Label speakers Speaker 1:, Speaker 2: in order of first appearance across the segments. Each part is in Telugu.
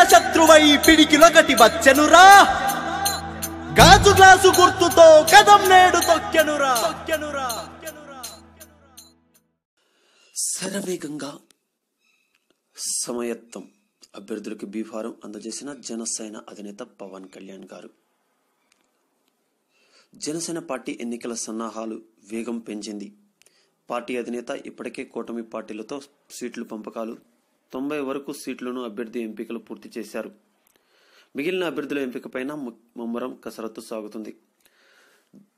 Speaker 1: పిడికిల శత్రువై పిడికిలొకటి వచ్చెనురా. గాజు గ్లాసు గుర్తుతో కదం నేడు తొక్కెనురా. తొక్కెనురా.
Speaker 2: శరవేగంగా సమయత్వం అభ్యర్థులకు బీఫారం అందజేసిన జనసేన అధినేత పవన్ కళ్యాణ్ గారు. జనసేన పార్టీ ఎన్నికల సన్నాహాలు వేగం పెంచింది. పార్టీ అధినేత ఇప్పటికే కూటమి పార్టీలతో సీట్లు పంపకాలు తొంభై వరకు సీట్లను అభ్యర్థి ఎంపికలు పూర్తి చేశారు. మిగిలిన అభ్యర్థుల ఎంపికపైన ముమ్మరం కసరత్తు సాగుతుంది.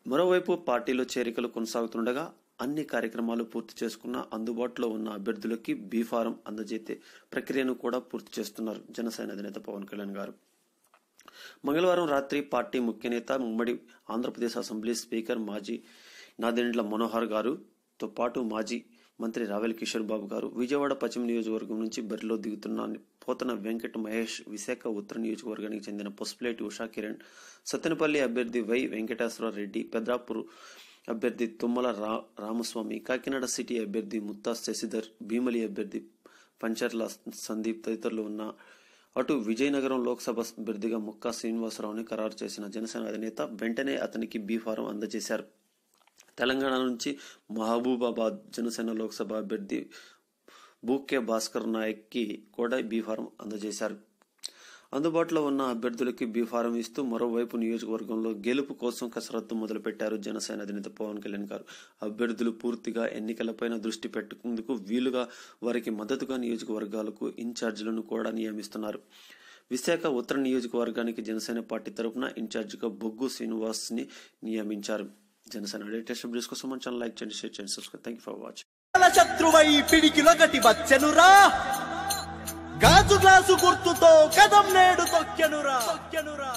Speaker 2: మరోవైపు పార్టీలో చేరికలు కొనసాగుతుండగా అన్ని కార్యక్రమాలు పూర్తి చేసుకున్న అందుబాటులో ఉన్న అభ్యర్థులకి బీఫారం అందజేసే ప్రక్రియను కూడా పూర్తి చేస్తున్నారు జనసేన అధినేత పవన్ కళ్యాణ్ గారు. మంగళవారం రాత్రి పార్టీ ముఖ్యనేత ఉమ్మడి ఆంధ్రప్రదేశ్ అసెంబ్లీ స్పీకర్ మాజీ నాదెండ్ల మనోహర్ గారుతో పాటు మాజీ మంత్రి రావెల్ కిషోర్ బాబు గారు విజయవాడ పశ్చిమ నియోజకవర్గం నుంచి బరిలో దిగుతున్న పోతన వెంకట మహేష్ విశాఖ ఉత్తర నియోజకవర్గానికి చెందిన పొస్పులేటి ఉషా కిరణ్ సత్తెనపల్లి అభ్యర్థి వై వెంకటేశ్వర రెడ్డి పెద్రాపూర్ అభ్యర్థి తుమ్మల రా రామస్వామి కాకినాడ సిటీ అభ్యర్థి ముత్తా శశిధర్ భీమలి అభ్యర్థి పంచర్ల సందీప్ తదితరులు ఉన్న అటు విజయనగరం లోక్సభ అభ్యర్థిగా ముక్కా శ్రీనివాసరావుని ఖరారు చేసిన జనసేన అధినేత వెంటనే అతనికి బీ ఫారం అందజేశారు. తెలంగాణ నుంచి మహబూబాబాద్ జనసేన లోక్సభ అభ్యర్థి బూకే భాస్కర్ నాయక్కి కూడా బీ ఫారం అందజేశారు. అందుబాటులో ఉన్న అభ్యర్థులకి బీ ఫారం ఇస్తూ మరోవైపు నియోజకవర్గంలో గెలుపు కోసం కసరత్తు మొదలుపెట్టారు జనసేన అధినేత పవన్ కళ్యాణ్ గారు. అభ్యర్థులు పూర్తిగా ఎన్నికలపైన దృష్టి పెట్టేందుకు వీలుగా వారికి మద్దతుగా నియోజకవర్గాలకు ఇన్ఛార్జీలను కూడా నియమిస్తున్నారు. విశాఖ ఉత్తర నియోజకవర్గానికి జనసేన పార్టీ తరపున ఇన్ఛార్జిగా బొగ్గు శ్రీనివాస్ని నియమించారు. జనసేన లేటెస్ట్ అప్డేట్స్ కోసం మన ఛానల్ లైక్ చేయండి షేర్ చేయండి subscribe thank you for watching
Speaker 1: పిడికిల శత్రువై పిడికిలొకటి వచ్చెనురా గాజు గ్లాసు గుర్తుతో కదం నేడు తొక్కెనురా. తొక్కెనురా.